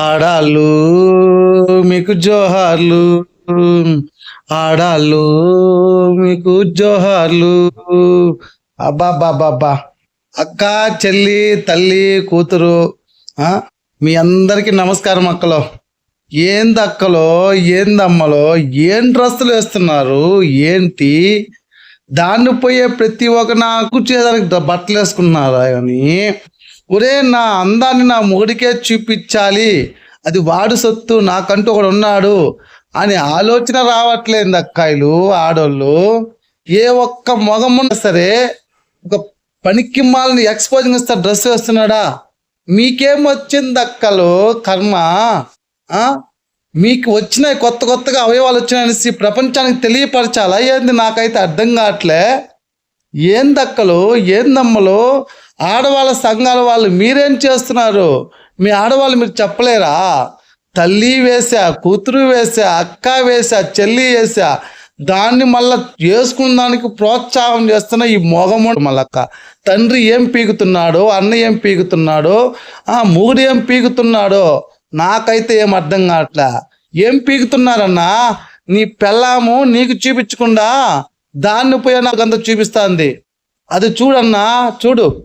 ఆడాళ్ళు మీకు జోహార్లు. ఆడాళ్ళు మీకు జోహార్లు. అబ్బాబ్బాబ్బా అక్క చెల్లి తల్లి కూతురు మీ అందరికీ నమస్కారం అక్కలో. ఏంది అక్కలో ఏంది అమ్మలో ఏం డ్రెస్సులు వేస్తున్నారు ఏంటి? దాన్ని పోయే ప్రతి ఒక్క నాకు చేయడానికి బట్టలు వేసుకున్నారా కానీ ఒరే నా అందాన్ని నా మొగుడికే చూపించాలి. అది వాడు సొత్తు నాకంటూ ఒకడు ఉన్నాడు అని ఆలోచన రావట్లేదు అక్కాయిలు ఆడోళ్ళు. ఏ ఒక్క మొగమున్నా సరే ఒక పనికి మాలని ఎక్స్పోజింగ్ ఇస్తా డ్రెస్ వేస్తున్నాడా? మీకేం వచ్చింది అక్కలు? కర్మ? మీకు వచ్చినాయి కొత్త కొత్తగా అవయవాలు వచ్చినాయనేసి ప్రపంచానికి తెలియపరచాలా? ఏంది నాకైతే అర్థం కావట్లే? ఏందక్కలు ఏందమ్మలు ఆడవాళ్ళ సంఘాల వాళ్ళు మీరేం చేస్తున్నారు? మీ ఆడవాళ్ళు మీరు చెప్పలేరా? తల్లి వేసా కూతురు వేసా అక్క వేసా చెల్లి వేసా దాన్ని మళ్ళా చేసుకున్న దానికి ప్రోత్సాహం చేస్తున్న ఈ మొగము మళ్ళక్క. తండ్రి ఏం పీకుతున్నాడో అన్న ఏం పీకుతున్నాడో ఆ మూడు ఏం పీకుతున్నాడో నాకైతే ఏం అర్థం కావట్లే. ఏం పీకుతున్నారన్నా? నీ పెళ్ళాము నీకు చూపించకుండా దాన్ని పోయి నాకు అంత చూపిస్తుంది. అది చూడన్నా? చూడు.